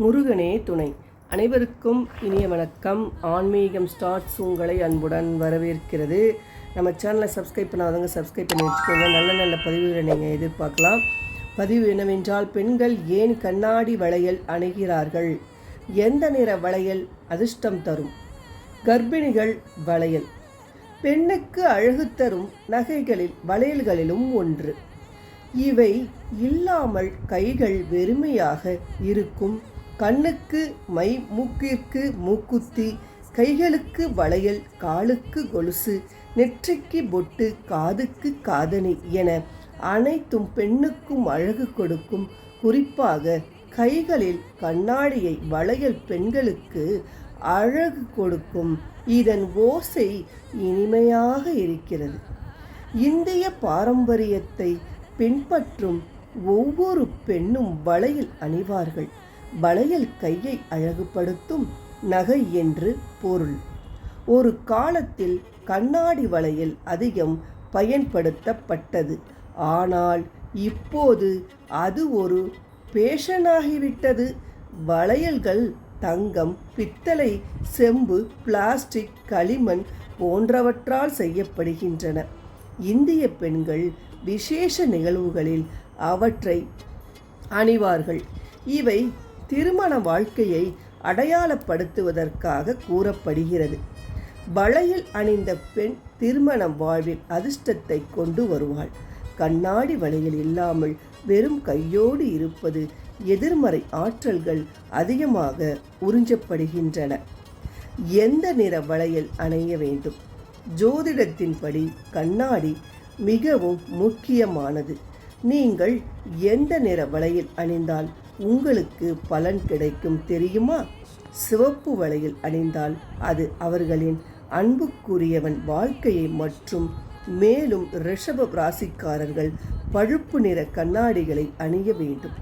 முருகனே துணை. அனைவருக்கும் இனிய வணக்கம். ஆன்மீகம் ஸ்டார்ட்ஸ் உங்களை அன்புடன் வரவேற்கிறது. நம்ம சேனலை சப்ஸ்கிரைப் பண்ணாதவங்க சப்ஸ்கிரைப் பண்ணி வச்சுக்கோங்க. நல்ல நல்ல பதிவுகளை நீங்கள் எதிர்பார்க்கலாம். பதிவு என்னவென்றால் பெண்கள் ஏன் கண்ணாடி வளையல் அணுகிறார்கள்? எந்த நிற வளையல் அதிர்ஷ்டம் தரும்? கர்ப்பிணிகள் வளையல். பெண்ணுக்கு அழகு தரும் நகைகளில் வளையல்களிலும் ஒன்று. இவை இல்லாமல் கைகள் வெறுமையாக இருக்கும் கண்ணுக்கு மை மூக்கிற்கு மூக்குத்தி கைகளுக்கு வளையல் காலுக்கு கொலுசு நெற்றிக்கு பொட்டு காதுக்கு காதணி என அனைத்தும் பெண்ணுக்கும் அழகு கொடுக்கும். குறிப்பாக கைகளில் கண்ணாடியை வளையல் பெண்களுக்கு அழகு கொடுக்கும். இதன் ஓசை இனிமையாக இருக்கிறது. இந்திய பாரம்பரியத்தை பின்பற்றும் ஒவ்வொரு பெண்ணும் வளையல் அணிவார்கள். வளையல் கையை அழகுபடுத்தும் நகை என்று பொருள். ஒரு காலத்தில் கண்ணாடி வளையல் அதிகம் பயன்படுத்தப்பட்டது. ஆனால் இப்போது அது ஒரு பேஷனாகிவிட்டது வளையல்கள் தங்கம் பித்தளை செம்பு பிளாஸ்டிக் களிமண் போன்றவற்றால் செய்யப்படுகின்றன. இந்திய பெண்கள் விசேஷ நிகழ்வுகளில் அவற்றை அணிவார்கள். இவை திருமண வாழ்க்கையை அடையாளப்படுத்துவதற்காக கூறப்படுகிறது. வளையில் அணிந்த பெண் திருமண வாழ்வில் அதிர்ஷ்டத்தை கொண்டு வருவாள். கண்ணாடி வளையல் இல்லாமல் வெறும் கையோடு இருப்பது எதிர்மறை ஆற்றல்கள் அதிகமாக உறிஞ்சப்படுகின்றன. எந்த நிற வளையல் அணைய வேண்டும்? ஜோதிடத்தின்படி கண்ணாடி மிகவும் முக்கியமானது. நீங்கள் எந்த நிற வளையல் அணிந்தால் உங்களுக்கு பலன் கிடைக்கும் தெரியுமா? சிவப்பு வளையல் அணிந்தால் அது அவர்களின் அன்புக்குரியவன் வாழ்க்கையை மற்றும் மேலும் ரிஷப ராசிக்காரர்கள் பழுப்பு நிற கண்ணாடிகளை அணிய வேண்டும்.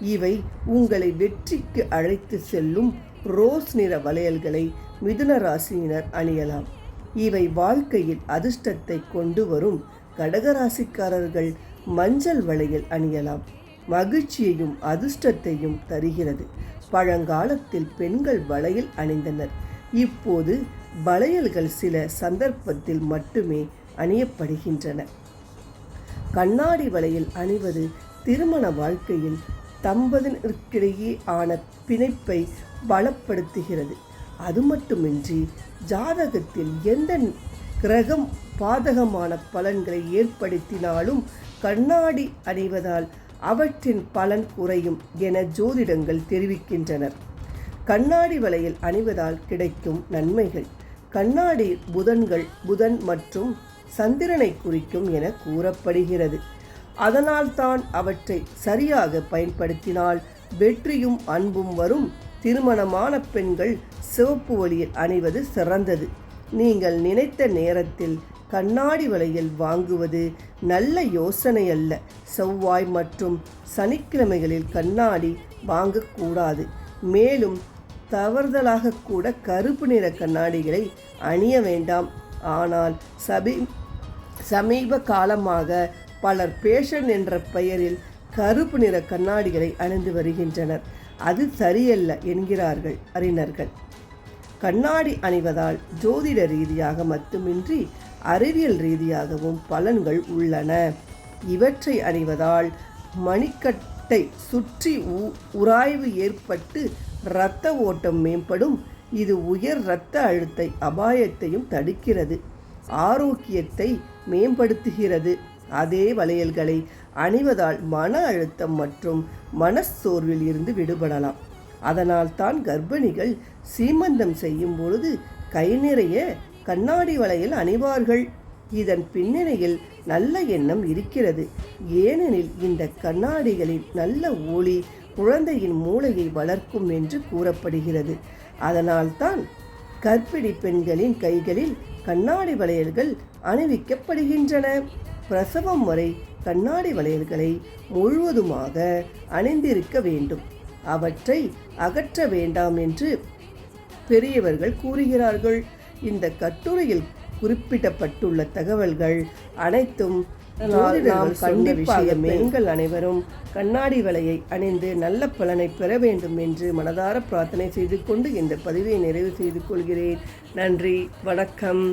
இவை உங்களை வெற்றிக்கு அழைத்து செல்லும் ரோஸ் நிற வளையல்களை மிதுன ராசியினர் அணியலாம். இவை வாழ்க்கையில் அதிர்ஷ்டத்தை கொண்டு வரும் கடகராசிக்காரர்கள் மஞ்சள் வளையல் அணியலாம். மகிழ்ச்சியையும் அதிர்ஷ்டத்தையும் தருகிறது. பழங்காலத்தில் பெண்கள் வளையல் அணிந்தனர். இப்போது வளையல்கள் சில சந்தர்ப்பத்தில் மட்டுமே அணியப்படுகின்றன. கண்ணாடி வளையல் அணிவது திருமண வாழ்க்கையில் தம்பதினருக்கிடையே ஆன பிணைப்பை பலப்படுத்துகிறது. அது மட்டுமின்றி ஜாதகத்தில் எந்த கிரகம் பாதகமான பலன்களை ஏற்படுத்தினாலும் கண்ணாடி அணிவதால் அவற்றின் பலன் குறையும் என ஜோதிடங்கள் தெரிவிக்கின்றனர். கண்ணாடி வலையில் அணிவதால் கிடைக்கும் நன்மைகள் கண்ணாடி புதன்கள் புதன் மற்றும் சந்திரனை குறிக்கும் என கூறப்படுகிறது. அதனால்தான் அவற்றை சரியாக பயன்படுத்தினால் வெற்றியும் அன்பும் வரும். திருமணமான பெண்கள் சிவப்பு ஒளியில் அணிவது சிறந்தது. நீங்கள் நினைத்த நேரத்தில் கண்ணாடி விலையில் வாங்குவது நல்ல யோசனை அல்ல. செவ்வாய் மற்றும் சனிக்கிழமைகளில் கண்ணாடி வாங்கக்கூடாது. மேலும் தவறுதலாக கூட கருப்பு நிற கண்ணாடிகளை அணிய வேண்டாம். ஆனால் சபி சமீப காலமாக பலர் பேஷன் என்ற பெயரில் கருப்பு நிற கண்ணாடிகளை அணிந்து வருகின்றனர். அது சரியல்ல என்கிறார்கள் அறிஞர்கள். கண்ணாடி அணிவதால் ஜோதிட ரீதியாக மட்டுமின்றி அறிவியல் ரீதியாகவும் பலன்கள் உள்ளன. இவற்றை அணிவதால் மணிக்கட்டை சுற்றி உ- உராய்வு ஏற்பட்டு இரத்த ஓட்டம் மேம்படும். இது உயர் இரத்த அழுத்த அபாயத்தையும் தடுக்கிறது. ஆரோக்கியத்தை மேம்படுத்துகிறது. அதே வளையல்களை அணிவதால் மன அழுத்தம் மற்றும் மனச்சோர்வில் இருந்து விடுபடலாம். அதனால் தான் கர்ப்பிணிகள் சீமந்தம் செய்யும் பொழுது கை நிறைய கண்ணாடி வளையல் அணிவார்கள். இதன் பின்னணியில் நல்ல எண்ணம் இருக்கிறது. ஏனெனில் இந்த கண்ணாடிகளின் நல்ல ஒளி குழந்தையின் மூளையை வளர்க்கும் என்று கூறப்படுகிறது. அதனால்தான் கர்ப்பிணி பெண்களின் கைகளில் கண்ணாடி வளையல்கள் அணிவிக்கப்படுகின்றன. பிரசவம் வரை கண்ணாடி வளையல்களை முழுவதுமாக அணிந்திருக்க வேண்டும். அவற்றை அகற்ற வேண்டாம் என்று பெரியவர்கள் கூறுகிறார்கள். இந்த கட்டுரையில் குறிப்பிடப்பட்டுள்ள தகவல்கள் அனைத்தும் நாம் கண்டிப்பாக பெண்கள் அனைவரும் கண்ணாடி வலையை அணிந்து நல்ல பலனை பெற வேண்டும் என்று மனதார பிரார்த்தனை செய்து கொண்டு இந்த பதிவை நிறைவு செய்து கொள்கிறேன். நன்றி வணக்கம்.